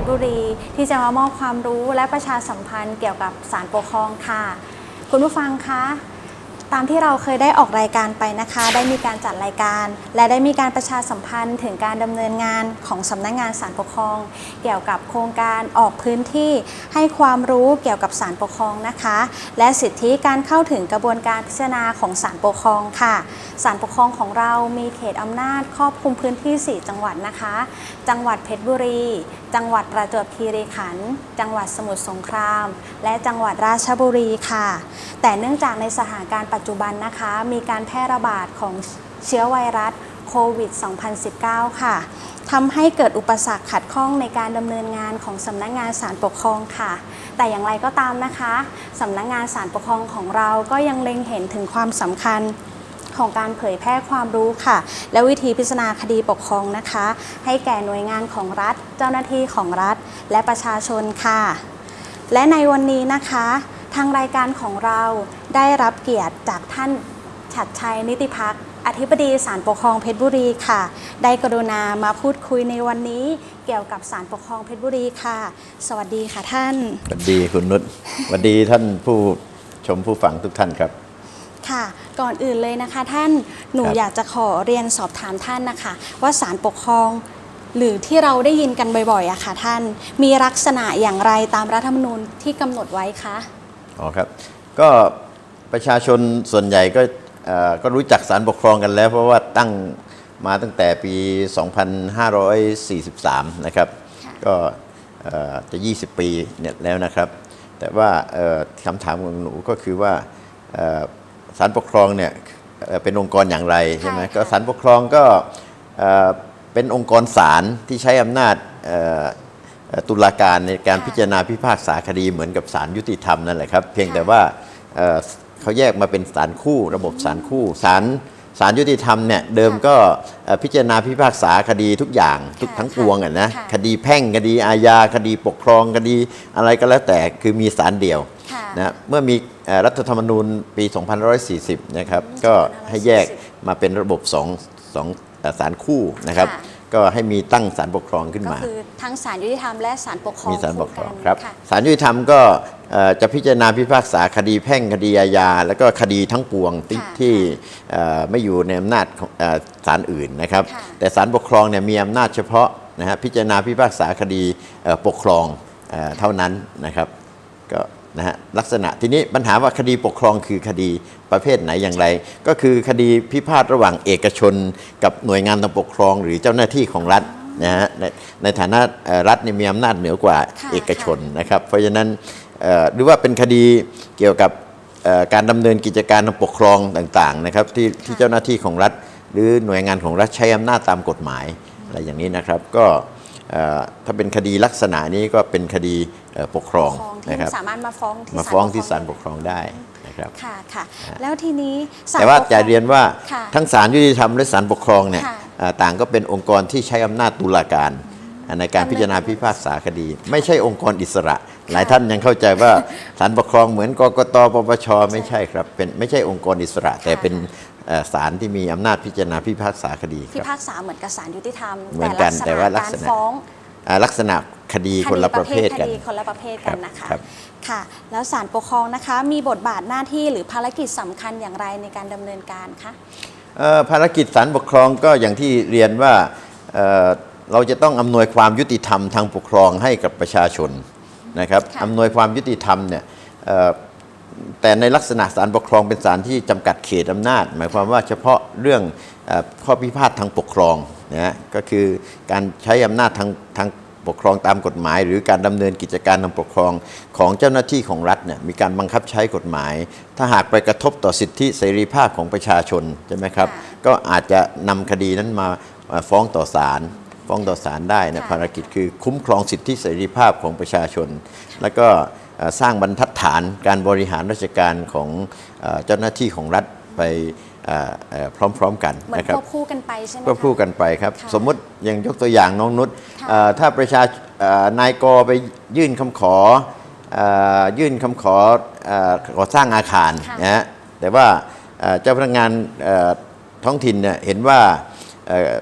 ชรบุรี ที่จะมามอบความรู้และประชาสัมพันธ์เกี่ยวกับสารปกครองค่ะ คุณผู้ฟังคะตามที่เราเคยได้ออกรายการไปนะคะ ได้มีการจัดรายการ และได้มีการประชาสัมพันธ์ถึงการดำเนินงานของสำนักงานสารปกครอง เกี่ยวกับโครงการออกพื้นที่ให้ความรู้เกี่ยวกับสารปกครองนะคะ และสิทธิการเข้าถึงกระบวนการพิจารณาของสารปกครองค่ะสารปกครองของเรามีเขตอำนาจครอบคลุมพื้นที่ 4 จังหวัดนะคะ จังหวัดเพชรบุรีจังหวัดประจวบคีรีขันธ์จังหวัดสมุทรสงคราม และจังหวัดราชบุรีค่ะ แต่เนื่องจากในสถานการณ์ปัจจุบันนะคะ มีการแพร่ระบาดของเชื้อไวรัสโควิด 2019 ค่ะทำให้เกิดอุปสรรคขัดข้องในการดำเนินงานของสำนักงานสารปกครองค่ะ แต่อย่างไรก็ตามนะคะสำนักงานสารปกครองของเราก็ยังเล็งเห็นถึงความสำคัญ ของการเผยแพร่ความรู้ค่ะ และวิธีพิจารณาคดีปกครองนะคะ ให้แก่หน่วยงานของรัฐ เจ้าหน้าที่ของรัฐ และประชาชนค่ะ และในวันนี้นะคะ ทางรายการของเราได้รับเกียรติจากท่านฉัดชัยนิติพักษ์อธิบดีศาลปกครองเพชรบุรีค่ะ ได้กรุณามาพูดคุยในวันนี้เกี่ยวกับศาลปกครองเพชรบุรีค่ะ สวัสดีค่ะท่าน สวัสดีคุณนุชสวัสดีท่านผู้ชมผู้ฟังทุกท่านครับ ค่ะ ก่อนอื่นเลยนะคะท่านหนูครับ อยากจะขอเรียนสอบถามท่านนะคะ ว่าศาลปกครอง หรือที่เราได้ยินกันบ่อยๆอะค่ะท่าน มีลักษณะอย่างไรตามรัฐธรรมนูญที่กำหนดไว้คะ อ๋อครับก็ประชาชนส่วนใหญ่ก็เอ่อก็รู้จักสารปกครองกันแล้ว เพราะว่าตั้งมาตั้งแต่ปี 2543 นะครับ ค่ะ ก็เอ่อจะ 20 ปีเนี่ยแล้วนะครับ แต่ว่าเอ่อคำถามของหนูก็คือว่าเอ่อ สารปกครองเนี่ยเอ่อเป็นองค์กรอย่างไรใช่ไหมใช่ค่ะก็สารปกครองก็เอ่อเป็นองค์กรศาลที่ใช้อำนาจเอ่อเอ่อตุลาการในการค่ะพิจารณาพิพากษาคดีเหมือนกับศาลยุติธรรมนั่นแหละครับ เพียงค่ะแต่ว่าเอ่อเขาแยกมาเป็นศาลคู่ระบบศาลคู่ศาลศาลยุติธรรมเนี่ยเดิมก็เอ่อพิจารณาพิพากษาคดีทุกอย่างทุกค่ะทั้งปวงอะนะค่ะคดีแพ่งคดีอาญาคดีปกครองคดีอะไรก็แล้วแต่คือมีศาลเดียวค่ะ นะเมื่อมีเอ่อรัฐธรรมนูญปี 2540 นะครับ ก็ให้แยกมาเป็นระบบสองสองเอ่อศาลคู่นะครับค่ะก็ให้มีตั้งศาลปกครองขึ้นก็มาคือทั้งศาลยุติธรรมและศาลปกครองมีศาลปกครองนครับค่ะศาลยุติธรรมก็เอ่อจะพิจารณาพิพากษาคดีแพ่งคดีอาญา แล้วก็คดีทั้งปวงที่ค่ะที่เอ่อไม่อยู่ในอำนาจของเอ่อศาลอื่นนะครับค่ะแต่ศาลปกครองเนี่ยมีอำนาจเฉพาะนะฮะพิจารณาพิพากษาคดีเอ่อปกครองเอ่อเท่านั้นนะครับก็ นะฮะลักษณะทีนี้ปัญหาว่าคดีปกครองคือคดีประเภทไหนอย่างไร ก็คือคดีพิพาทระหว่างเอกชน กับหน่วยงานทางปกครองหรือเจ้าหน้าที่ของรัฐนะฮะในในฐานะเอ่อรัฐเนี่ยมีอำนาจเหนือกว่าค่ะเอกชนนะครับ เพราะฉะนั้นเอ่อหรือว่าเป็นคดีเกี่ยวกับเอ่อการดำเนินกิจการทางปกครองต่างๆนะครับที่ที่เจ้าหน้าที่ของรัฐ หรือหน่วยงานของรัฐใช้อำนาจตามกฎหมายอะไรอย่างนี้นะครับก็เอ่อ ถ้าเป็นคดีลักษณะนี้ก็เป็นคดีเอ่อปกครองปกครองที่นะครับสามารถมาฟ้องที่มาฟ้องปกครที่ศาลปกครองได้นะครับค่ะค่ะแล้วทีนี้ศลแต่ว่าปกครจะองเรียนว่าค่ะทั้งศาลยุติธรรมและศาลปกครองเนี่ยค่ะเอ่อต่างก็เป็นองค์กรที่ใช้อำนาจตุลาการในการพิจารณาพิพากษาคดี ไม่ใช่องค์กรอิสระ หลายท่านยังเข้าใจว่าศาลปกครองเหมือนกกตปปชไม่ใช่ครับเป็นไม่ใช่องค์กรอิสระ แต่เป็นเอ่อ ศาลที่มีอำนาจพิจารณาพิพากษาคดีคพิรับพากษาเหมือนกับศาลยุติธรรมเหมือนกันแต่ว่าลักษณะการฟ้องอ่าลักษณะคดีคนละประเภทคกันดีคนละประเภทกันนะคะครับค่ะ แล้วศาลปกครองนะคะ มีบทบาทหน้าที่หรือภารกิจสำคัญอย่างไรในการดำเนินการคะเอ่อภารกิจศาลปกครองก็อย่างที่เรียนว่าเอ่อเราจะต้องอำนวยความยุติธรรมทางปกครองให้กับประชาชนนะครับค่ะอำนวยความยุติธรรมเนี่ยเอ่อ แต่ในลักษณะศาลปกครองเป็นศาลที่จำกัดเขตอำนาจ หมายความว่าเฉพาะเรื่องเออข้อพิพาททางปกครองนะฮะก็คือการใช้อำนาจทางทางปกครองตามกฎหมาย หรือการดำเนินกิจการทางปกครองของเจ้าหน้าที่ของรัฐเนี่ยมีการบังคับใช้กฎหมาย ถ้าหากไปกระทบต่อสิทธิเสรีภาพของประชาชนใช่ไหมครับค่ะก็อาจจะนำคดีนั้นมาเอ่อฟ้องต่อศาลฟ้องต่อศาลได้นะค่ะภารกิจคือคุ้มครองสิทธิเสรีภาพของประชาชน แล้วก็เอ่อ สร้างบรรทัดฐานการบริหารราชการของเอ่อเจ้าหน้าที่ของรัฐไปเอ่อเอ่อพร้อมๆกันเหมือนนะครับควบคู่กันไปใช่ไหมก็คะพูดกันไปครับค่ะสมมุติอย่างยกตัวอย่างน้องนุชค่ะเอ่อถ้าประชาเอ่อนายกไปยื่นคำขอเอ่อยื่นคำขอเอ่อก่อสร้างอาคารค่ะนะฮะแต่ว่าเอ่อเจ้าพนักงานเอ่อท้องถิ่นเนี่ยเห็นว่าเอ่อเอ่อ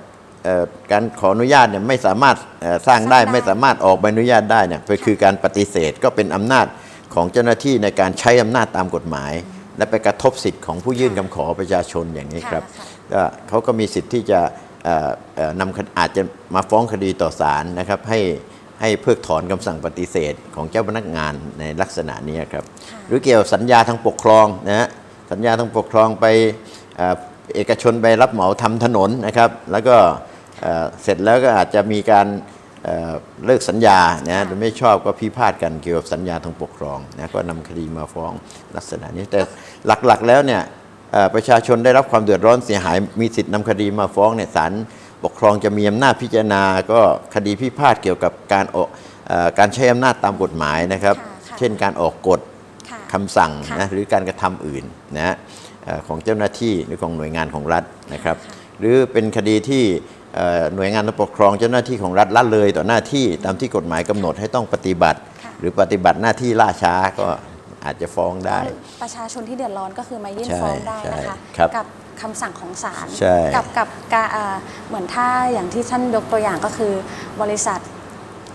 การขออนุญาตเนี่ยไม่สามารถเอ่อสร้างได้สร้างได้ไม่สามารถออกใบอนุญาตได้เนี่ยไปคือการปฏิเสธก็เป็นอำนาจของเจ้าหน้าที่ในการใช้อำนาจตามกฎหมาย และไปกระทบสิทธิ์ของผู้ยื่นคำขอประชาชนอย่างนี้ครับค่ะก็เขาก็มีสิทธิ์ที่จะเอ่อเอ่อนำคดีอาจจะมาฟ้องคดีต่อศาลนะครับให้ให้เพิกถอนคำสั่งปฏิเสธของเจ้าพนักงานในลักษณะนี้ครับค่ะหรือเกี่ยวสัญญาทางปกครองนะฮะสัญญาทางปกครองไปเอ่อเอกชนไปรับเหมาทำถนนนะครับ แล้วก็ เอ่อเสร็จแล้วก็อาจจะมีการเอ่อเลิกสัญญานะโดยไม่ชอบก็พิพาทกันเกี่ยวกับสัญญาทางปกครองนะก็นำคดีมาฟ้องลักษณะนี้แต่หลักๆแล้วเนี่ยเอ่อประชาชนได้รับความเดือดร้อนเสียหายมีสิทธิ์นำคดีมาฟ้องเนี่ยศาลปกครองจะมีอำนาจพิจารณาก็คดีพิพาทเกี่ยวกับการออกเอ่อการใช้อำนาจตามกฎหมายนะครับค่ะค่ะเช่นการออกกฎค่ะคำสั่งค่ะนะหรือการกระทำอื่นนะฮะเอ่อของเจ้าหน้าที่หรือของหน่วยงานของรัฐนะครับค่ะหรือเป็นคดีที่เอ่อ หน่วยงานปกครองเจ้าหน้าที่ของรัฐละเลยต่อหน้าที่ตามที่กฎหมายกำหนดให้ต้องปฏิบัติค่ะหรือปฏิบัติหน้าที่ล่าช้าก็อาจจะฟ้องได้ ประชาชนที่เดือดร้อนก็คือมายื่นใช่ฟ้องได้นะคะใช่ครับกับคำสั่งของศาลใช่กับกับการอ่าเหมือนถ้าอย่างที่ท่านยกตัวอย่างก็คือบริษัท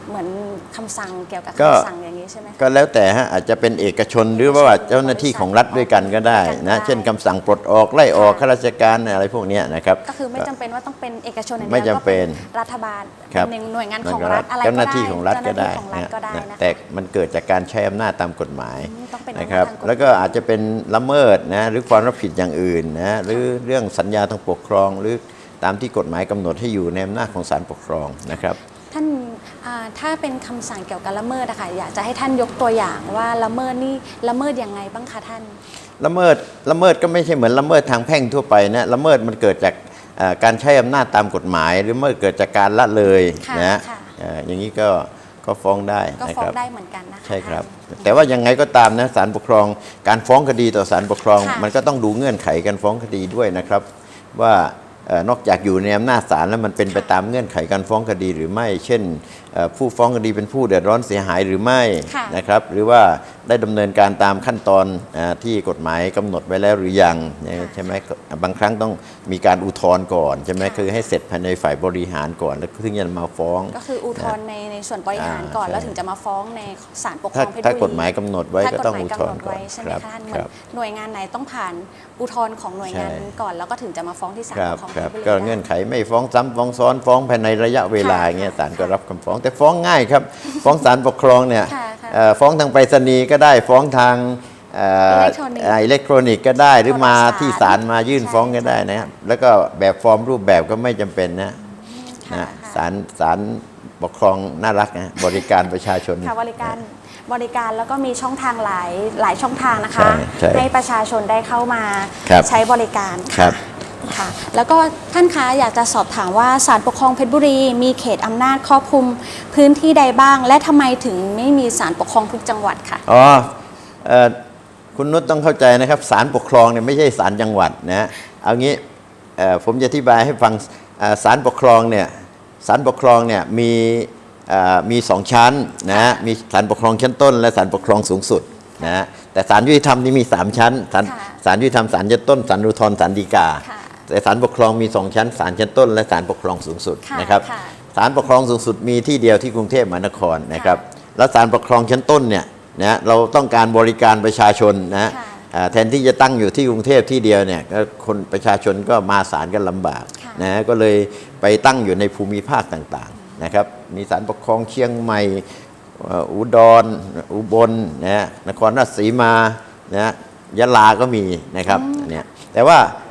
เหมือนคำสั่งเกี่ยวกับก็คำสั่งอย่างนี้ ใช่ไหมคะก็แล้วแต่ฮะอาจจะเป็นเอกชนหรือว่าเจ้าหน้าที่ของรัฐด้วยกันก็ได้ด้วยกันนะได้เช่นคำสั่งปลดออกไล่ออกค่ะข้าราชการอะไรพวกเนี้ยนะครับก็คือไม่จำเป็นว่าต้องเป็นเอกชนอย่างไม่เดียวจำเป็นก็รัฐบาลครับเป็นหน่วยงานของรัฐอะไรก็ได้เจ้าหน้าที่ของรัฐก็ได้เจ้าหน้าที่ของรัฐก็ได้นะนะคะแต่มันเกิดจากการใช้อำนาจตามกฎหมายอืมต้องเป็นนะครับอำนาจทางกฎหมายแล้วก็อาจจะเป็นละเมิดนะหรือความรับผิดอย่างอื่นนะหรือเรื่องสัญญาทางปกครองหรือตามที่กฎหมายกำหนดให้อยู่ในอำนาจของศาลปกครองนะครับท่านอ่า ถ้าเป็นคำสั่งเกี่ยวกับละเมิดอะค่ะอยากจะให้ท่านยกตัวอย่างว่าละเมิดนี่ละเมิดยังไงบ้างคะท่าน ละเมิดละเมิดก็ไม่ใช่เหมือนละเมิดทางแพ่งทั่วไปนะละเมิดมันเกิดจากเอ่อการใช้อำนาจตามกฎหมาย หรือเมื่อเกิดจากการละเลยค่ะนะค่ะเอ่ออย่างนี้ก็ก็ฟ้องได้ก็นะฟ้อคงรับได้เหมือนกันนะคะใช่ครับท่านแต่ว่ายังไงก็ตามนะศาลปกครอง การฟ้องคดีต่อศาลปกครองค่ะมันก็ต้องดูเงื่อนไขการฟ้องคดีด้วยนะครับ ว่าเอ่อ นอกจากอยู่ในอำนาจศาลแล้วมันเป็นไปตามเงื่อนไขการฟ้องคดีหรือไม่ เช่นเอ่อผู้ฟ้องคดีเป็นผู้เดือดร้อนเสียหายหรือไม่ค่ะนะครับ หรือว่าได้ดำเนินการตามขั้นตอนเออที่กฎหมายกำหนดไว้แล้วหรือยังเนี่ยใช่ไหมบางครั้งต้องมีการอุทธรณ์ก่อนใช่ไหมคือให้เสร็จภายในฝ่ายบริหารก่อน แล้วถึงจะมาฟ้อง ก็คืออุทธรณ์ในในส่วนบริหารอ่าก่อนใช่แล้วถึงจะมาฟ้องในศาลปกครถ้าองเพชรบุรีถ้ากฎหมายกำหนดไว้ถ้าก็กฎต้องหมายอุทธกำรหนณ์ดก่อไว้นใช่ไหมครับคะท่านเหคมือนรับหน่วยงานไหนต้องผ่านอุทธรณ์ของหน่วยงานใช่ก่อนแล้วก็ถึงจะมาฟ้องที่ศาลครัปบกครองเพคชรัรบบุรีก็ได้เงื่อนไขไม่ฟ้องซ้ำฟ้องซ้อนฟ้องภายในระยะเวลาค่ะอย่างเงี้ยค่ะศาลก็รับคำฟ้อง แต่ฟ้องง่ายครับ ฟ้องศาลปกครองเนี่ยค่ะค่ะเอ่อฟ้องทางไปรษณีย์ก็ได้ฟ้องทางเอ่ออิเล็กทรอนิกส์อิเล็กทรอนิกส์ก็ได้หรือมาโทรศัพท์ที่ศาลมายื่นใช่ฟ้องก็ได้นะครับแล้วก็แบบฟอร์มรูปแบบก็ไม่จำเป็นนะค่ะนะค่ะศาลศาลปกครองน่ารักนะบริการประชาชน ค่ะบริการบริการแล้วก็มีช่องทางหลายหลายช่องทางนะคะใช่ใช่ให้ประชาชนได้เข้ามาครับใช้บริการครับ ค่ะ แล้วก็ท่านคะอยากจะสอบถามว่าศาลปกครองเพชรบุรี มีเขตอำนาจครอบคลุมพื้นที่ใดบ้าง และทำไมถึงไม่มีศาลปกครองทุกจังหวัดค่ะ อ๋อเอ่อคุณนุชต้องเข้าใจนะครับศาลปกครองเนี่ยไม่ใช่ศาลจังหวัดนะเอางี้เอ่อผมจะอธิบายให้ฟังเอ่อศาลปกครองเนี่ยศาลปกครองเนี่ยมีเอ่อมีสองชั้นนะมีศาลปกครองชั้นต้น และศาลปกครองสูงสุดนะแต่ศาลยุติธรรมนี่มีสามชั้นศาลค่ะ ศาลยุติธรรมศาลชั้นต้นศาลอุทธรณ์ศาลฎีกา ค่ะแต่ ศาลปกครองมีสองชั้นศาลชั้นต้น และศาลปกครองสูงสุดค่ะนะครับค่ะศาลปกครองสูงสุดมีที่เดียวที่กรุงเทพมหานครนะครับแล้วศาลปกครองชั้นต้นเนี่ยนะเราต้องการบริการประชาชนนะค่ะอ่าแทนที่จะตั้งอยู่ที่กรุงเทพที่เดียวเนี่ยก็คนประชาชนก็มาศาลกันลำบากค่ะนะก็เลยไปตั้งอยู่ในภูมิภาคต่างๆนะครับมีศาลปกครองเชียงใหม่เอ่ออุดรอุบลนะนครราชสีมานะยะลาก็มีนะครับอันเนี่ยแต่ว่าเอ่อ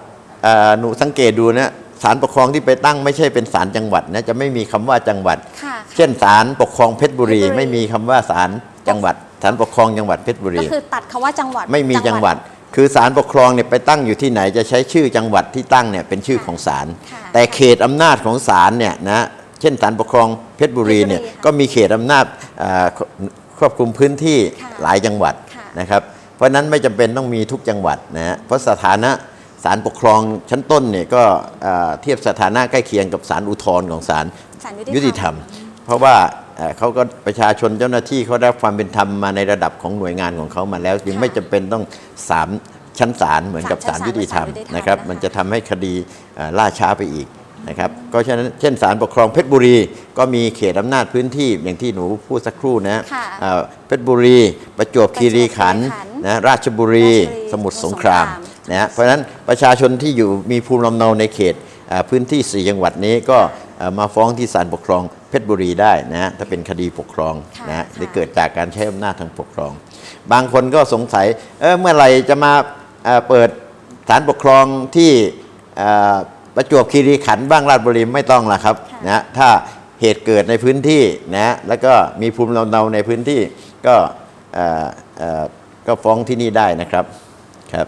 หนูสังเกตดูนะศาลปกครองที่ไปตั้งไม่ใช่เป็นศาลจังหวัดนะจะไม่มีคำว่าจังหวัดค่ะเช่นศาลปกครองเพชรบุรีเพชรบุรีไม่มีคำว่าศาลจังหวัดศาลปกครองจังหวัดเพชรบุก็รีคือตัดคำว่าจังหวัดไม่มีจังหวัด คือศาลปกครองเนี่ยไปตั้งอยู่ที่ไหนจะใช้ชื่อจังหวัดที่ตั้งเนี่ยเป็นชื่อของศาลค่ะแต่เขตอำนาจของศาลเนี่ยนะเช่นศาลปกครองเพชรบุรีเนี่ยเพชรบุรีค่ะก็มีเขตอำนาจเอ่อครอบคลุมพื้นที่ค่ะหลายจังหวัดค่ะนะครับ เพราะฉะนั้นไม่จำเป็นต้องมีทุกจังหวัดนะฮะเพราะสถานะ ศาลปกครองชั้นต้นเนี่ยก็เอ่อเทียบสถานะใกล้เคียงกับศาลอุทธรณ์ของศาลศาลยุติธรรม เพราะว่าเอ่อเขาก็ประชาชนเจ้าหน้าที่เขาได้รับความเป็นธรรมมาในระดับของหน่วยงานของเขามาแล้วจึงค่ะไม่จำเป็นต้องสามชั้นศาลเหมือนกับสาศามลชั้นยุติธรรมศาลยุติธรรมนะครับนะคะมันจะทำให้คดีเอ่อล่าช้าไปอีกนะครับก็ฉะนั้นเช่นศาลปกครองเพชรบุรีก็มีเขตอำนาจพื้นที่อย่างที่หนูพูดสักครู่นะค่ะเอ่อเพชรบุรีประจวบคีรีขันธ์ประจวบคีรีขันธ์นะราชบุรีราชบุรีสมุทรสงคราม สมุทรสงครามนะฮะเพราะฉะนั้นประชาชนที่อยู่มีภูมิลำเนาในเขตเอ่อพื้นที่ 4 จังหวัดนี้ก็เอ่อมาฟ้องที่ศาลปกครองเพชรบุรีได้นะฮะถ้าเป็นคดีปกครองค่ะนะฮะค่ะหรือเกิดจากการใช้อำนาจทางปกครอง บางคนก็สงสัยเออเมื่อไหร่จะมาเอ่อเปิดศาลปกครองที่เอ่อประจวบคีรีขันธ์บ้างราชบุรีไม่ต้องละครับค่ะนะฮะถ้าเหตุเกิดในพื้นที่นะฮะแล้วก็มีภูมิลำเนาในพื้นที่ก็เอ่อเอ่อก็ฟ้องที่นี่ได้นะครับครับ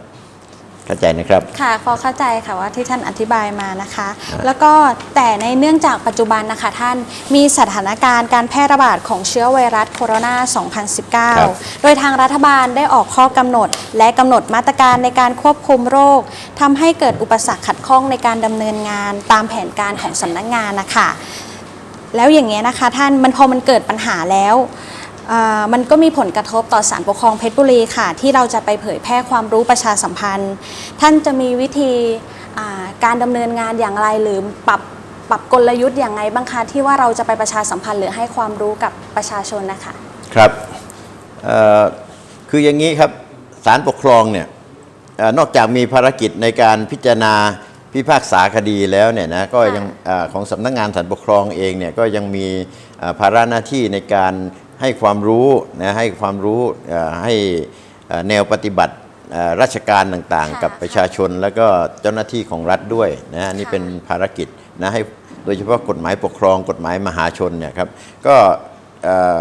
เข้าใจนะครับ ค่ะพอเข้าใจค่ะว่าที่ท่านอธิบายมานะคะ แล้วก็แต่ในเนื่องจากปัจจุบันนะคะท่านมีสถานการณ์การแพร่ระบาดของเชื้อไวรัสโคโรนา ครับ2019 โดยทางรัฐบาลได้ออกข้อกำหนด และกำหนดมาตรการในการควบคุมโรคทำให้เกิดอุปสรรคขัดข้องในการดำเนินงานตามแผนการของสำนักงานนะคะ แล้วอย่างเงี้ยนะคะท่านมันพอมันเกิดปัญหาแล้วเอ่อ มันก็มีผลกระทบต่อสารปกครองเพชรบุรีค่ะ ที่เราจะไปเผยแพร่ความรู้ประชาสัมพันธ์ ท่านจะมีวิธีอ่าการดำเนินงานอย่างไรหรือปรับปรับกลยุทธ์อย่างไรบ้างคะที่ว่าเราจะไปประชาสัมพันธ์หรือให้ความรู้กับประชาชนนะคะครับเอ่อคืออย่างนี้ครับศาลปกครองเนี่ยเออนอกจากมีภารกิจในการพิจารณาพิพากษาคดีแล้วเนี่ยนะก็ยังเออของสำนักงานศาลปกครองเองเนี่ยก็ยังมีเอ่อภาระหน้าที่ในการ ให้ความรู้นะให้ความรู้เอ่อให้เอ่อแนวปฏิบัติเอ่อราชการต่างค่ะๆกับประชาชน แล้วก็เจ้าหน้าที่ของรัฐด้วยนะนี่ค่ะเป็นภารกิจนะให้โดยเฉพาะกฎหมายปกครองกฎหมายมหาชนเนี่ยครับก็เอ่อ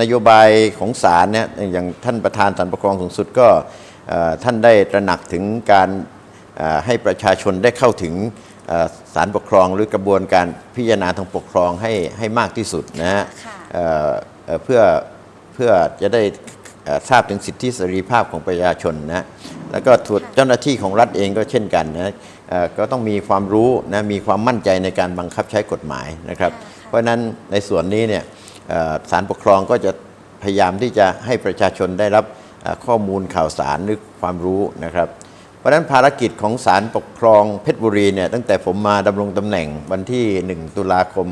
นโยบายของศาลเนี่ยอย่างท่านประธานศาลปกครองสูงสุดก็เอ่อท่านได้ตระหนักถึงการเอ่อให้ประชาชนได้เข้าถึงเอ่อศาลปกครองหรือกระบวนการพิจารณาทางปกครองให้ให้มากที่สุดนะฮะค่ะ เอ่อเอ่อเพื่อเพื่อจะได้เอ่อทราบถึงสิทธิเสรีภาพของประชาชนนะแล้วก็ส่วนเจ้าหน้าที่ของรัฐเองก็เช่นกันนะเอ่อก็ต้องมีความรู้นะมีความมั่นใจในการบังคับใช้กฎหมายนะครับค่ะเพราะฉะนั้นในส่วนนี้เนี่ยเอ่อศาลปกครองก็จะพยายามที่จะให้ประชาชนได้รับเอ่อข้อมูลข่าวสารหรือความรู้นะครับ เพราะฉะนั้นภารกิจของศาลปกครองเพชรบุรีเนี่ยตั้งแต่ผมมาดำรงตำแหน่งวันที่ 1 ตุลาคม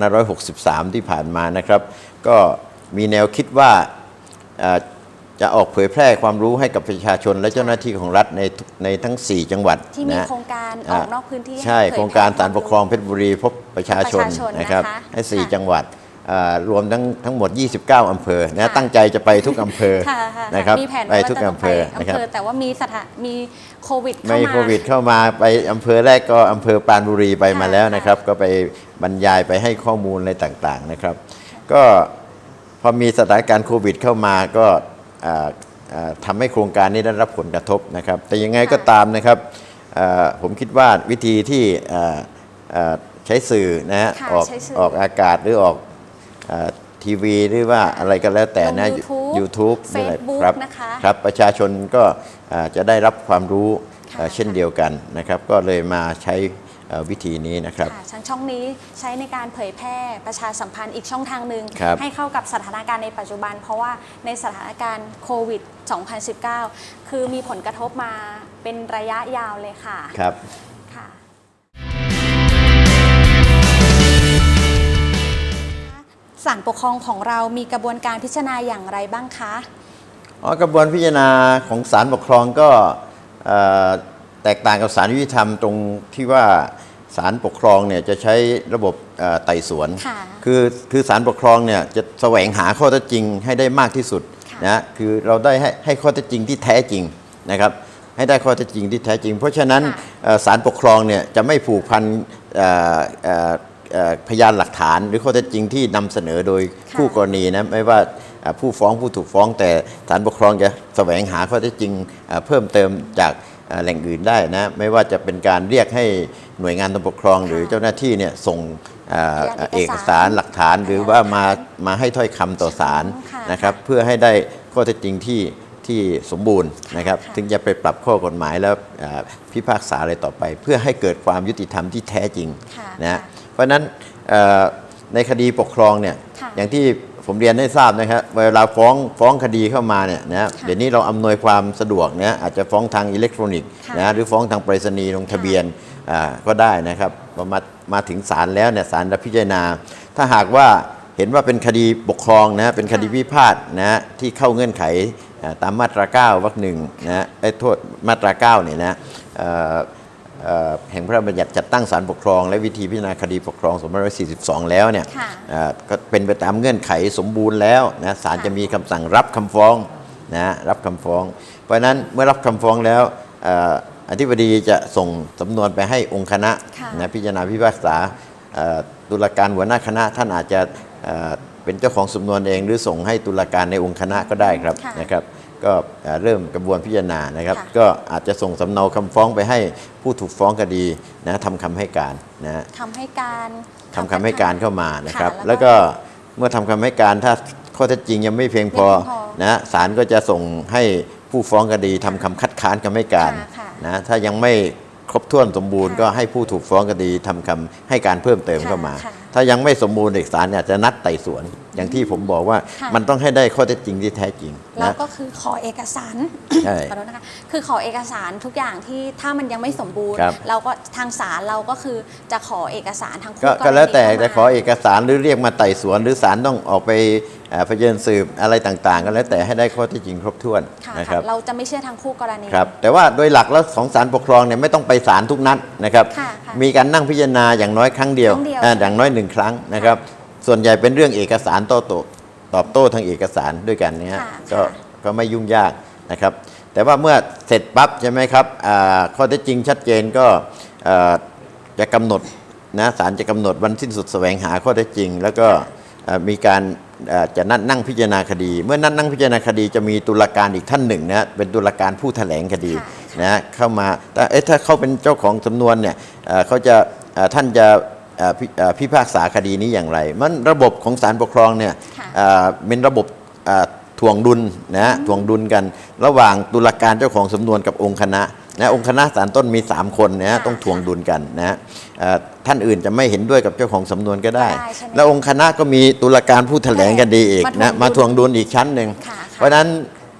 2563 ที่ผ่านมานะครับ ก็มีแนวคิดว่าเอ่อจะออกเผยแพร่ความรู้ให้กับประชาชนและเจ้าหน้าที่ของรัฐในทุกในทั้ง 4 จังหวัดที่มีนะโครงการออกนอกพื้นที่ให้ใช่เผยแพร่โครงการความศาลปกครองเพชรบุรีพบประชาชนประชาชนนะครับนะคะให้ค่ะ4จังหวัดอ่า รวมทั้งทั้งหมด 29 อำเภอนะค่ะตั้งใจจะไปทุกอำเภอค่ะค่ะนะครับมีแผนไปไว้ว่าทุกจะต้ออำงเภไปออำนะครับเภอแต่ว่ามีสถานมีโควิดเข้าไม่มาโควิดเข้ามาไปอำเภอแรกก็อำเภอปรานบุรีไปมาค่ะแล้วนะครับ ก็ไปบรรยายไปให้ข้อมูลอะไรต่างๆนะครับ ก็พอมีสถานการณ์โควิดเข้ามาก็อ่าอ่าทำให้โครงการนี้ได้รับผลกระทบนะครับ แต่ยังไงก็ตามนะครับอ่าผมคิดว่าวิธีที่อ่าอ่าใช้สื่อนะฮะค่ะออกใช้สื่อออกอากาศหรือออกอ่า ทีวีหรือว่าอะไรก็แล้วแต่นะลง YouTube YouTube นี่แหละ Facebook ครับนะคะครับประชาชนก็อ่าจะได้รับความรู้ค่ะเอ่อเช่นเดียวกันนะครับ ก็เลยมาใช้เอ่อวิธีนี้นะครับ ค่ะทางช่องนี้ใช้ในการเผยแพร่ประชาสัมพันธ์อีกช่องทางหนึ่งครับให้เข้ากับสถานการณ์ในปัจจุบัน เพราะว่าในสถานการณ์โควิด 2019 คือมีผลกระทบมาเป็นระยะยาวเลยค่ะ ครับ ศาลปกครองของเรามีกระบวนการพิจารณาอย่างไรบ้างคะอ๋อกระบวนพิจารณาของศาลปกครองก็เอ่อแตกต่างกับศาลยุติธรรมตรงที่ว่าศาลปกครองเนี่ยจะใช้ระบบเอ่อไต่สวนค่ะคือคือศาลปกครองเนี่ยจะแสวงหาข้อเท็จจริงให้ได้มากที่สุดค่ะนะคือเราได้ให้ให้ข้อเท็จจริงที่แท้จริงนะครับให้ได้ข้อเท็จจริงที่แท้จริง เพราะฉะนั้นค่ะเอ่อศาลปกครองเนี่ยจะไม่ผูกพัน เอ่อเอ่อเอ่อพยานหลักฐานหรือข้อเท็จจริงที่นำเสนอโดยค่ะผู้กรณีนะไม่ว่าเอ่อผู้ฟ้องผู้ถูกฟ้อง แต่ศาลปกครองจะแสวงหาข้อเท็จจริงเอ่อเพิ่มเติมจากเอ่อแหล่งอื่นได้นะไม่ว่าจะเป็นการเรียกให้หน่วยงานตำรวจปกครอง หรือเจ้าหน้าที่เนี่ยส่งเอ่อพยานเอเอกกสารสารหลักฐานหรือว่ามามาให้ถ้อยคำต่อศาลค่ะนะครับ เพื่อให้ได้ข้อเท็จจริงที่ที่สมบูรณ์นะครับค่ะถึงจะไปปรับข้อกฎหมายแล้วเอ่อพิพากษาอะไรต่อไป เพื่อให้เกิดความยุติธรรมที่แท้จริงค่ะนะค่ะเพ ราะฉะนั้นเอ่อในคดีปกครองเนี่ยค่ะอย่างที่ผมเรียนให้ทราบนะครับเวลาฟ้องฟ้องคดีเข้ามาเนี่ยนะค่ะเดี๋ยวนี้เราอำนวยความสะดวกนะอาจจะฟ้องทางอิเล็กทรอนิกส์ค่ะนะหรือฟ้องทางไปรษณีย์ลงทะเบียนอ่าก็ได้นะครับพอมามาถึงศาลแล้วเนี่ยศาลจะพิจารณา ถ้าหากว่าเห็นว่าเป็นคดีปกครองนะเป็นคดีพิพาทนะที่เข้าเงื่อนไขอ่าตามมาตรา 9วรรคหนึ่งนะไอ้ยโทษมาตรา9เนี่ยนะเอ่อเอ่อ แห่งพระราชบัญญัติจัดตั้งศาลปกครอง และวิธีพิจารณาคดีปกครอง2542 แล้วเนี่ยค่ะอ่าก็เป็นไปตามเงื่อนไขสมบูรณ์แล้วนะศาลจะมีคำสั่งรับคำฟ้องนะรับคำฟ้อง เพราะฉะนั้นเมื่อรับคำฟ้องแล้วเอ่ออธิบดีจะส่งสำนวนไปให้องค์คณะค่ะนะพิจารณาพิพากษาเอ่อตุลาการหัวหน้าคณะท่านอาจจะเอ่อเป็นเจ้าของสำนวนเองหรือส่งให้ตุลาการในองค์คณะก็ได้ครับค่ะนะครับ ก็เอ่อเริ่มกระบวนพิจารณานะครับค่ะก็อาจจะส่งสำเนาคำฟ้องไปให้ผู้ถูกฟ้องคดีนะทำคำให้การนะคำให้การทำคำให้การเข้ามานะครับค่ะแล้วก็เมื่อทำคำให้การถ้าข้อเท็จจริงยังไม่เพียงพอไม่เพียงพอนะศาลก็จะส่งให้ผู้ฟ้องคดีทำคำคัดค้านคำให้การค่ะค่ะนะถ้ายังไม่ครบถ้วนสมบูรณ์ค่ะก็ให้ผู้ถูกฟ้องคดีทำคำให้การเพิ่มเติมค่ะเข้ามาค่ะถ้ายังไม่สมบูรณ์เอกสารเนี่ยจะนัดไต่สวนอย่างที่ผมบอกว่าค่ะ มันต้องให้ได้ข้อเท็จจริงที่แท้จริงเรานะก็คือขอเอกสารใช่ขอโทษนะคะ คือขอเอกสารทุกอย่างที่ถ้ามันยังไม่สมบูรณ์ ครับ เราก็ทางศาลเราก็คือจะขอเอกสารทางคู่ก็รณีก็แล้วแต่เข้ามา จะขอเอกสารหรือเรียกมาไต่สวน หรือศาลต้องออกไปเอ่อพยานสืบอะไรต่างๆ ก็แล้วแต่ให้ได้ข้อเท็จจริงครบถ้วนค่ะนะครับ เราจะไม่เชื่อทางคู่กรณี ครับแต่ว่าโดยหลักแล้วของศาลปกครองเนี่ยไม่ต้องไปศาลทุกนัดนะครับ ค่ะค่ะมีการนั่งพิจารณาอย่างน้อยครั้งเดียวครั้งเดียว อ่าอย่างน้อยหนึ่งครั้งนะครับ ส่วนใหญ่เป็นเรื่องเอกสารโต้ตอบตอบโต้ทางเอกสารด้วยกันเนี่ยค่ะก็ค่ะก็ไม่ยุ่งยากนะครับ แต่ว่าเมื่อเสร็จปั๊บใช่ไหมครับอ่าข้อเท็จจริงชัดเจนก็เอ่อจะกำหนดนะศาลจะกำหนดวันสิ้นสุดแสวงหาข้อเท็จจริง แล้วก็เอ่อมีการเอ่อจะนัดนั่งพิจารณาคดี เมื่อนัดนั่งพิจารณาคดีจะมีตุลาการอีกท่านหนึ่งนะเป็นตุลาการผู้แถลงคดีค่ะนะเข้ามาแต่เอ๊ะถ้าเขาเป็นเจ้าของสำนวนเนี่ยเอ่อเขาจะเอ่อท่านจะเอ่อ พิเอ่อพิพากษาคดีนี้อย่างไร มันระบบของศาลปกครองเนี่ยค่ะเอ่อเป็นระบบเอ่อถ่วงดุลนะถ่วงดุลกัน ระหว่างตุลาการเจ้าของสำนวนกับองค์คณะนะองค์คณะศาลต้นมี 3 คนนะค่ะต้องถ่วงดุลกันนะเอ่อท่านอื่นจะไม่เห็นด้วยกับเจ้าของสำนวนก็ได้ได้ใช่ไหมแล้วองค์คณะก็มีตุลาการผู้แถลงคดีอีกนะมามาถ่ถ่ววงงดุดุลลอีกชั้นหนึ่งค่ะค่ะเพราะฉะนั้น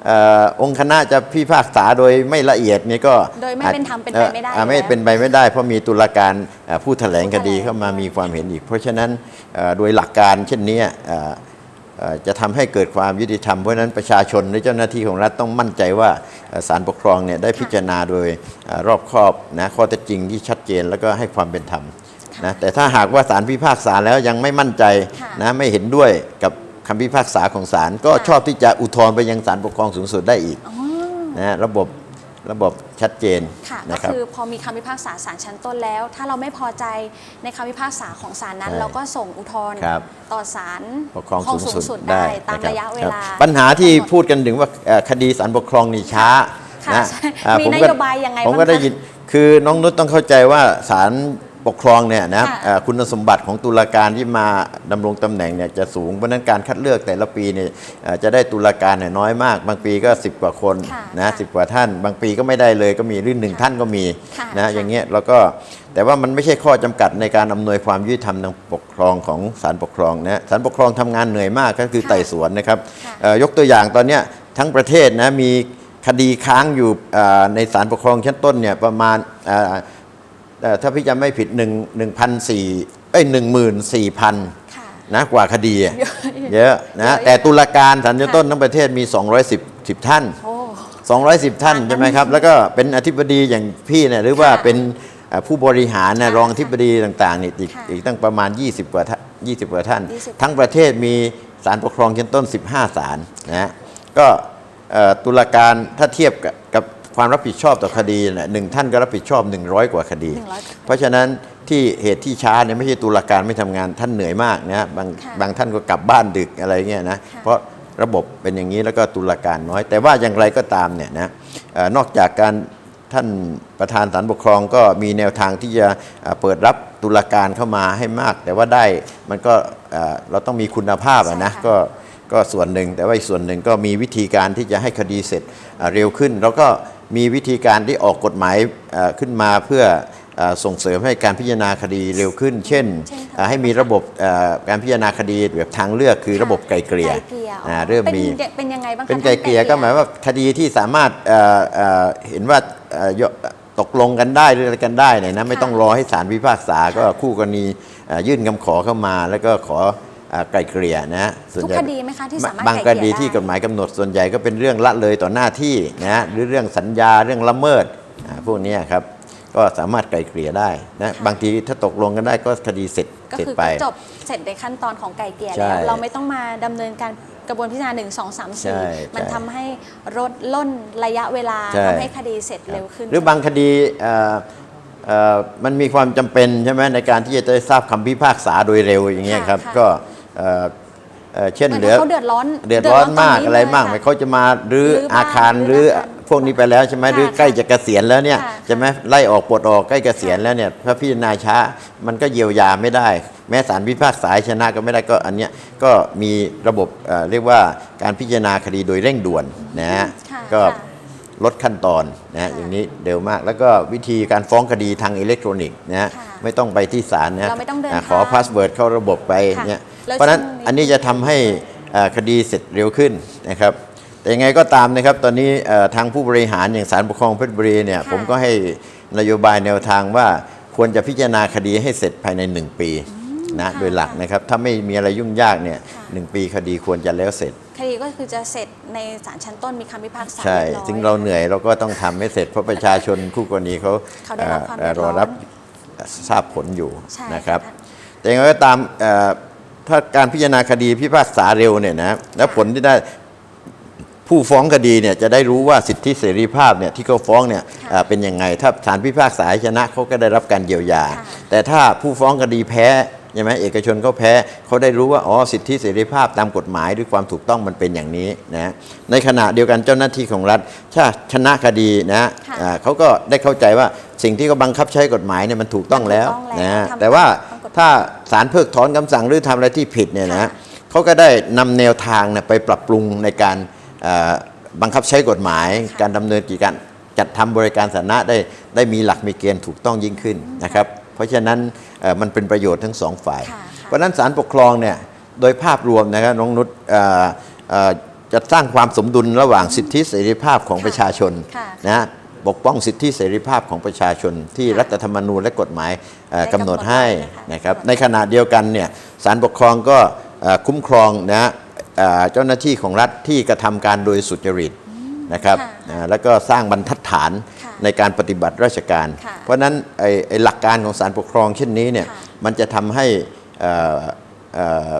เออองค์คณะจะพิพากษาโดยไม่ละเอียดเนี่ยก็โดยไม่อาจเป็นธรรมเป็นไปไม่ได้อ่าอยู่ไม่แล้วเป็นไปไม่ได้ เพราะมีตุลาการเอ่อผู้แถลงคดีผู้แถลงเข้ามามีความเห็นอีก เพราะฉะนั้นเอ่อโดยหลักการเช่นนี้เอ่อเอ่อจะทำให้เกิดความยุติธรรมเพราะฉะนั้นประชาชนหรือเจ้าหน้าที่ของรัฐต้องมั่นใจว่าเอ่อศาลปกครองเนี่ยได้พิจารณาโดยเอ่อรอบคอบนะข้อเท็จจริงที่ชัดเจนแล้วก็ให้ความเป็นธรรมนะแต่ถ้าหากว่าศาลพิพากษาแล้วยังไม่มั่นใจค่ะ นะไม่เห็นด้วยกับ คำพิพากษาของศาลก็ค่ะชอบที่จะอุทธรณ์ไปยังศาลปกครองสูงสุดได้อีกอ๋อนะระบบระบบชัดเจนค่ะก็นะครับคือพอมีคำพิพากษาศาลชั้นต้นแล้ว ถ้าเราไม่พอใจในคำพิพากษาของศาลนั้นใช่เราก็ส่งอุทธรณ์ครับต่อศาลปกครองสูงสุดได้ได้ตามนคบระยะเวลาครับปัญหาที่พูดกันถึงว่าเอ่อคดีศาลปกครองนี่ช้าค่ะนะใช่อ่ามีผมนก็โยบายยังไงผมบ้างก็ได้คะยินคือน้องนุชต้องเข้าใจว่าศาล ปกครองเนี่ยนะค่ะเอ่อคุณสมบัติของตุลาการที่มาดำรงตำแหน่งเนี่ยจะสูงเพราะฉะนั้นการคัดเลือกแต่ละปีเนี่ยเอ่อจะได้ตุลาการเนี่ยน้อยมาก บางปีก็ 10 กว่าคนค่ะนะค่ะสิกว่าท่าน บางปีก็ไม่ได้เลยก็มีหรือหนึ่งท่านก็มีค่ะนะค่ะ อย่างเงี้ยแล้วก็แต่ว่ามันไม่ใช่ข้อจำกัดในการอำนวยความยุติธรรมทางปกครองของศาลปกครองนะศาลปกครองทำงานเหนื่อยมากก็คือค่ะไต่สวนนะครับค่ะเอ่อยกตัวอย่างตอนเนี้ยทั้งประเทศนะมีคดีค้างอยู่เอ่อในศาลปกครองชั้นต้นเนี่ยประมาณเอ่อเอ่อ ถ้าพี่จำไม่ผิด1 1 0 0 4เอ้ย14,000ค่ะนะกว่าคดีอะเยอะเยอะเยนะอะแต่ตุลาการศาลชั้นต้นทั้งประเทศมี 210 10ท่านโอ้210 ท่านต่างกันใช่ไหมครับ แล้วก็เป็นอธิบดีอย่างพี่เนี่ยหรือว่าค่ะเป็นเอ่อผู้บริหารนะค่ะรองอธิบดีต่างๆนี่อีกค่ะอีกตั้งประมาณ 20 กว่าท่าน20 กว่าท่าน20ทั้งประเทศมีศาลปกครองชั้นต้น 15 ศาลนะฮะก็เอ่อตุลาการถ้าเทียบกับกับ ความรับผิดชอบต่อคดีเนี่ยหนึ่งท่านก็รับผิดชอบ 100 กว่าคดี100เพราะฉะนั้นที่เหตุที่ช้าเนี่ยไม่ใช่ตุลาการไม่ทำงานท่านเหนื่อยมากนะบางค่ะบางท่านก็กลับบ้านดึกอะไรเงี้ยนะค่ะเพราะระบบเป็นอย่างนี้แล้วก็ตุลาการน้อย แต่ว่าอย่างไรก็ตามเนี่ยนะเอ่อนอกจากการท่านประธานศาลปกครองก็มีแนวทางที่จะเอ่อเปิดรับตุลาการเข้ามาให้มาก แต่ว่าได้มันก็เอ่อเราต้องมีคุณภาพอะนะใช่ค่ะก็ก็ส่วนหนึ่งแต่ว่าอีกส่วนหนึ่งก็มีวิธีการที่จะให้คดีเสร็จเอ่อเร็วขึ้น แล้วก็ มีวิธีการที่ออกกฎหมายเอ่อขึ้นมาเพื่อเอ่อส่งเสริมให้การพิจารณาคดีเร็วขึ้น เช่นเช่นเอ่อให้มีระบบเอ่อการพิจารณาคดีแบบทางเลือกคือระบบไกลเกลี่ยไกลเกลี่ยอ๋ออ่าเริ่มเป็นมีเป็นยังไงบ้างคะเป็นไกลเกลี่ยก็หมายว่าคดีที่สามารถเอ่อเอ่อเห็นว่าเอ่อยตกลงกันได้หรืออะไรกันได้เนี่ยนะไม่ค่ะต้องรอให้ศาลพิพากษาก็คู่กรณีเอ่อยื่นคำขอเข้ามาแล้วก็ขอเอ่อ ไกลเกลี่ยนะส่วนทุกใหญ่คดีไหมคะที่สามารถบางไกคล่เกลี่ดียที่ได้กฎหมายกำหนดส่วนใหญ่ก็เป็นเรื่องละเลยต่อหน้าที่นะหรือเรื่องสัญญาเรื่องละเมิดอ่าพวกเนี้ยครับก็สามารถไกลเกลี่ยได้นะบางทีถ้าตกลงกันได้ก็คดีเสร็จก็เสร็จคือไป ก็จบเสร็จในขั้นตอนของไก่เกลี่ยใช่แล้ว เราไม่ต้องมาดำเนินการกระบวนพิจารณาหนึ่งสองสามใช่สี่มันใช่ทำให้ลดล่นระยะเวลาใช่ ทำให้คดีเสร็จเร็วขึ้น หรือบางคดีเอ่อเอ่อมันมีความจำเป็นใช่ไหมในการที่จะได้ทราบคำพิพากษาโดยเร็วอย่างเงี้ยค่ะครับ ค่ะ ก็ เอ่อเอ่อเช่นเหมือนเหลือเขาเดือดร้อนเดือดร้อนมากเดือดร้อนตอนนี้อะไรมากเลยค่ะไหมเขาจะมารื้อรื้อบ้านอาคารรื้รื้อออาคารพวกนี้ไปแล้วใช่ไหมค่ะหรือใกล้จะเกษียณแล้วเนี่ยค่ะใช่ไหมไล่ออกปลดออกใกล้เกษียณแล้วเนี่ยถ้าพิจารณาช้ามันก็เยียวยาไม่ได้ แม้ศาลพิพากษาให้ชนะก็ไม่ได้ก็อันเนี้ยก็มีระบบเอ่อเรียกว่าการพิจารณาคดีโดยเร่งด่วนนะฮะค่ะก็ ค่ะ ลดขั้นตอนนะฮะอย่างนี้เร็วมาก แล้วก็วิธีการฟ้องคดีทางอิเล็กทรอนิกส์นะฮะค่ะไม่ต้องไปที่ศาลนะเราไม่ต้องเดินะขอทางพาสเวิร์ดเข้าระบบไปค่ะเนี่ยแล้ว เพราะฉะนั้นช่วงนี้อันนี้จะทำให้เอ่อคดีเสร็จเร็วขึ้นนะครับ แต่ยังไงก็ตามนะครับ ตอนนี้เอ่อทางผู้บริหารอย่างศาลปกครองเพชรบุรีเนี่ยค่ะผมก็ให้นโยบายแนวทางว่าควรจะพิจารณาคดีให้เสร็จภายใน 1 ปีนะค่ะโดยหลักนะครับ ถ้าไม่มีอะไรยุ่งยากเนี่ยค่ะหนึ่งปีคดีควรจะแล้วเสร็จ คดีก็คือจะเสร็จในศาลชั้นต้นมีคำพิพากษาใช่เรียบร้อยถึงเราเหนื่อยเราก็ต้องทำให้เสร็จเพราะประชาชนคู่กรณีเขาเขาได้รับความเอ่อเดือดร้อนรอรับทราบผลอยู่ใช่นะครับค่ะแต่อย่างไรก็ตามเอ่อ ถ้าการพิจารณาคดีพิพากษาเร็วเนี่ยนะแล้วผลที่ได้ผู้ฟ้องคดีเนี่ยจะได้รู้ว่าสิทธิเสรีภาพเนี่ยที่เขาฟ้องเนี่ยค่ะเอ่อเป็นยังไง ถ้าศาลพิพากษาให้ชนะเขาก็ได้รับการเยียวยาค่ะแต่ถ้าผู้ฟ้องคดีแพ้ใช่ไหมเอกชนเขาแพ้เขาได้รู้ว่าอ๋อสิทธิเสรีภาพตามกฎหมายด้วยความถูกต้องมันเป็นอย่างนี้นะในขณะเดียวกันเจ้าหน้าที่ของรัฐถ้าชนะคดีนะค่ะอ่าเขาก็ได้เข้าใจว่าสิ่งที่เขาบังคับใช้กฎหมายเนี่ยมันถูกต้องแล้วถูกต้องแล้วนะทำแต่ว่า ตามกฎหมายถ้าศาลเพิกถอนคำสั่งหรือทำอะไรที่ผิดเนี่ยนะค่ะเขาก็ได้นำแนวทางเนี่ยไปปรับปรุงในการเอ่อบังคับใช้กฎหมาย ค่ะ การดำเนินกิจการจัดทำบริการสาธารณะได้ได้มีหลักมีเกณฑ์ถูกต้องยิ่งขึ้นนะครับ เพราะฉะนั้นเอ่อมันเป็นประโยชน์ทั้งสองฝ่าย ค่ะเพราะฉะนั้นศาลปกครองเนี่ยโดยภาพรวมนะครับน้องนุชเอ่อเอ่อจะสร้างความสมดุลระหว่างสิทธิเสรีภาพของค่ะประชาชนค่ะ นะ ปกป้องสิทธิเสรีภาพของประชาชนที่ค่ะรัฐธรรมนูญและกฎหมายเอ่อได้กำหนดให้กำหนดไว้นะคะนะครับกำหนดในขณะเดียวกันเนี่ยศาลปกครองก็เอ่อคุ้มครองนะเอ่อเจ้าหน้าที่ของรัฐที่กระทำการโดยสุจริตนะครับค่ะอ่าแล้วก็สร้างบรรทัดฐานค่ะในการปฏิบัติราชการค่ะเพราะฉะนั้นไอ้ไอ้หลักการของศาลปกครองเช่นนี้เนี่ยค่ะมันจะทำให้เอ่อเอ่อ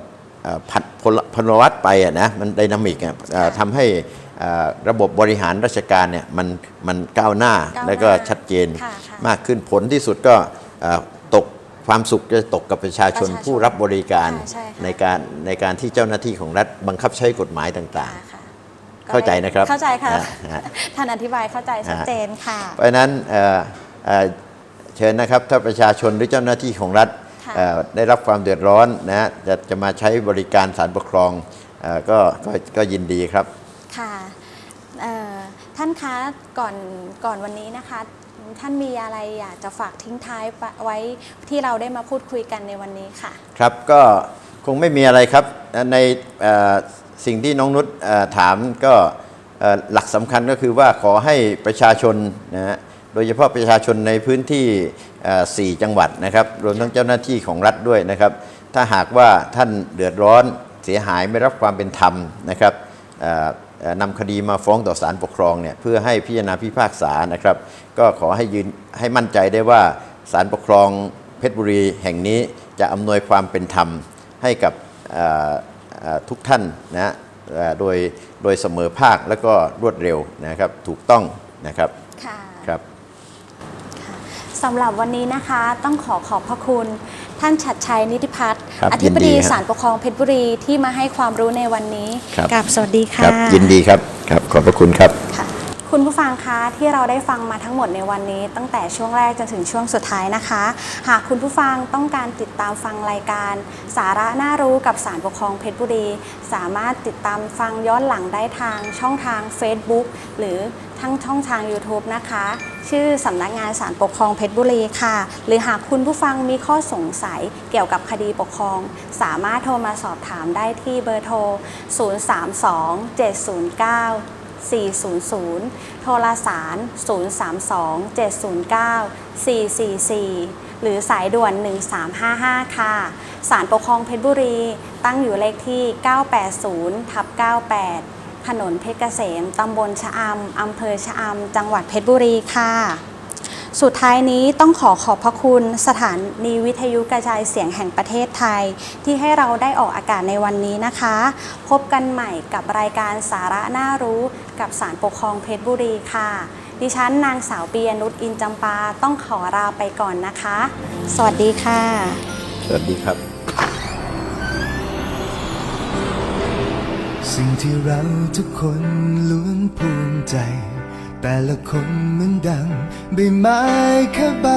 เอ่อผัดพลพลวัตไปอะนะมันไดนามิกอะเอ่อทำให้เอ่อ ระบบบริหารราชการเนี่ยมันมันก้าวหน้าก้าวหน้าแล้วก็ชัดเจนค่ะค่ะมากขึ้นผลที่สุดก็เอ่อตกความสุขจะตกกับประชาชนประชาชนผู้รับบริการใช่ใช่ค่ะ ในการในการที่เจ้าหน้าที่ของรัฐบังคับใช้กฎหมายต่าง ค่ะๆ เข้าใจนะครับเข้าใจค่ะ อ่าฮะ ท่านอธิบายเข้าใจชัดเจนค่ะ เพราะฉะนั้นเอ่อเอ่อเชิญนะครับถ้าประชาชนหรือเจ้าหน้าที่ของรัฐค่ะเอ่อได้รับความเดือดร้อนนะฮะจะจะมาใช้บริการศาลปกครองเอ่อก็ก็ก็ยินดีครับ ค่ะท่านคะก่อนก่อนวันนี้นะคะ ท่านมีอะไรอยากจะฝากทิ้งท้ายไว้ที่เราได้มาพูดคุยกันในวันนี้ค่ะ ครับก็คงไม่มีอะไรครับในสิ่งที่น้องนุชถามก็หลักสำคัญก็คือว่าขอให้ประชาชนนะฮะโดยเฉพาะประชาชนในพื้นที่เอ่อสี่จังหวัดนะครับ รวมทั้งเจ้าหน้าที่ของรัฐด้วยนะครับ ถ้าหากว่าท่านเดือดร้อนเสียหายไม่รับความเป็นธรรมนะครับ นำคดีมาฟ้องต่อศาลปกครองเนี่ยเพื่อให้พิจารณาพิพากษานะครับ ก็ขอให้ยืนให้มั่นใจได้ว่าศาลปกครองเพชรบุรีแห่งนี้จะอำนวยความเป็นธรรมให้กับทุกท่านนะฮะโดยโดยเสมอภาคและก็รวดเร็วนะครับถูกต้องนะครับค่ะครับ สำหรับวันนี้นะคะต้องขอขอบพระคุณ ท่านชัดชัยนิติพัฒน์ครับอธิบดียินดีครับ ศาลปกครองเพชรบุรีที่มาให้ความรู้ในวันนี้ ครับ กับสวัสดีคค่ะรัยินดีครับ ครับ ขอบพระคุณครับ ค่ะ คุณผู้ฟังคะที่เราได้ฟังมาทั้งหมดในวันนี้ ตั้งแต่ช่วงแรกจนถึงช่วงสุดท้ายนะคะ หากคุณผู้ฟังต้องการติดตามฟังรายการ สาระน่ารู้กับสารปกครองเพชรบุรี สามารถติดตามฟังย้อนหลังได้ทางช่องทาง Facebook หรือทั้งช่องทาง YouTube นะคะ ชื่อสำนักงานสารปกครองเพชรบุรีค่ะ หรือหากคุณผู้ฟังมีข้อสงสัยเกี่ยวกับคดีปกครอง สามารถโทรมาสอบถามได้ที่เบอร์โทร 032 709 400 โทรสาร 032 709 444หรือสายด่วน 1355 ค่ะ ศาลปกครองเพชรบุรี ตั้งอยู่เลขที่ 980 ทับ 98 ถนนเพชรเกษม ตำบลชะอำ อำเภอชะอำ จังหวัดเพชรบุรีค่ะ สุดท้ายนี้ต้องขอขอบพระคุณสถานีวิทยุกระจายเสียงแห่งประเทศไทย ที่ให้เราได้ออกอากาศในวันนี้นะคะ พบกันใหม่กับรายการสาระน่ารู้กับสารปกครองเพชรบุรีค่ะ ดิฉันนางสาวปียนุชอินจำปาต้องขอลาไปก่อนนะคะ สวัสดีค่ะ สวัสดีครับ สิ่งที่เราทุกคนล้วนภูมิใจ แต่ละคนเหมือนดังใบไม้แค่ใบ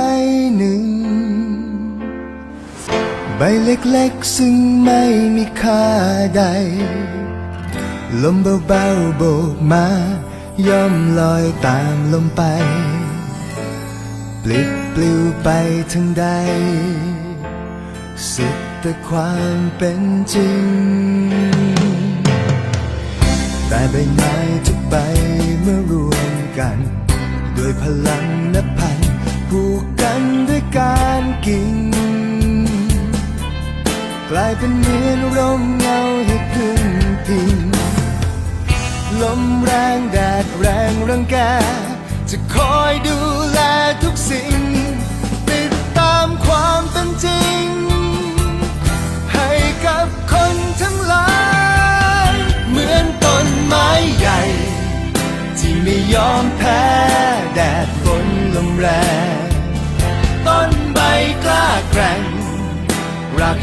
หนึ่ง ใบเล็กๆซึ่งไม่มีค่าใด ลมเบาๆโบกมา ย่อมลอยตามลมไปปลิดปลิวไปทั้งใด สุดแต่ความเป็นจริง แต่ใบไม้ทุกใบเมื่อรวม กัน ด้วยพลังและพันผูกกันด้วยการกิน กลายเป็นเหมือนร่มเงาให้พึ่งพิงลมแรงแดดแรงรังแกจะคอยดูแล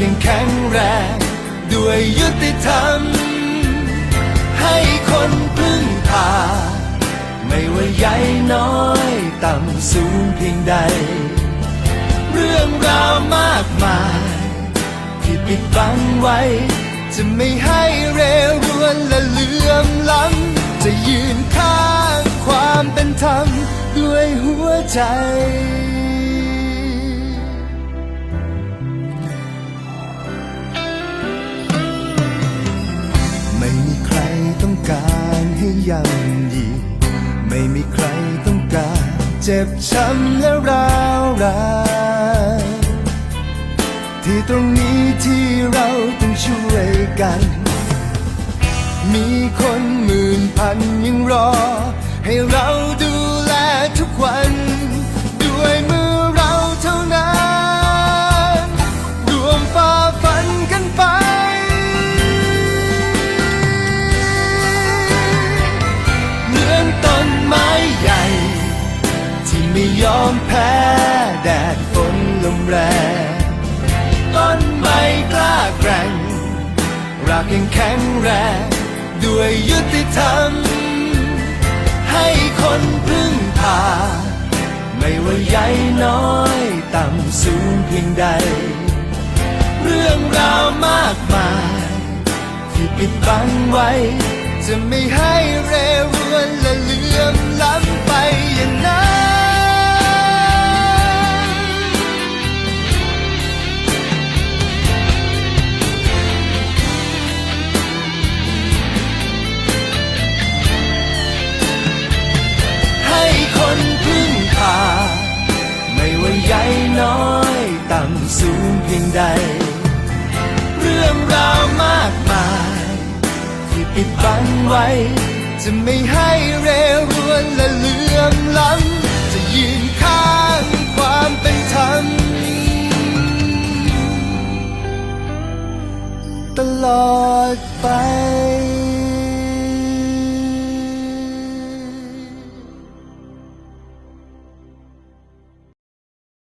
ยังแข็งแรง ด้วยยุติธรรม ให้คนพึ่งพา ไม่ว่าใหญ่น้อยต่ำสูงเพียงใด เรื่องราวมากมาย ที่ปิดบังไว้ จะไม่ให้เรรวนและเลื่อมล้ำจะยืนข้างความเป็นธรรมด้วยหัวใจ การให้ย่ำยีไม่มีใครต้องการเจ็บช้ำและร้าวรานที่ตรงนี้ที่เราต้องช่วยกัน มีคนหมื่นพันยังรอ ให้เราดูแลทุกวันด้วยมือเราเท่านั้น รวมฝ่าฟันกันไป ไม้ใหญ่ ที่ไม่ยอมแพ้แดดฝนลมแรงต้นไม้กล้าแกร่งรากยังแข็งแรงด้วยยุติธรรม ให้คนพึ่งพา ไม่ว่าใหญ่น้อยต่ำสูงเพียงใด เรื่องราวมากมาย ที่ปิดบังไว้ จะไม่ให้เรรวนและเลื่อมล้ำไปอย่างนั้นให้คนพึ่งพาไม่ว่าใหญ่น้อยต่ำสูงเพียงใด เรื่องราวมากมาย ปิดบังไว้ จะไม่ให้เรรวนและเลื่อมล้ำจะยืนข้างความเป็นธรรมตลอดไป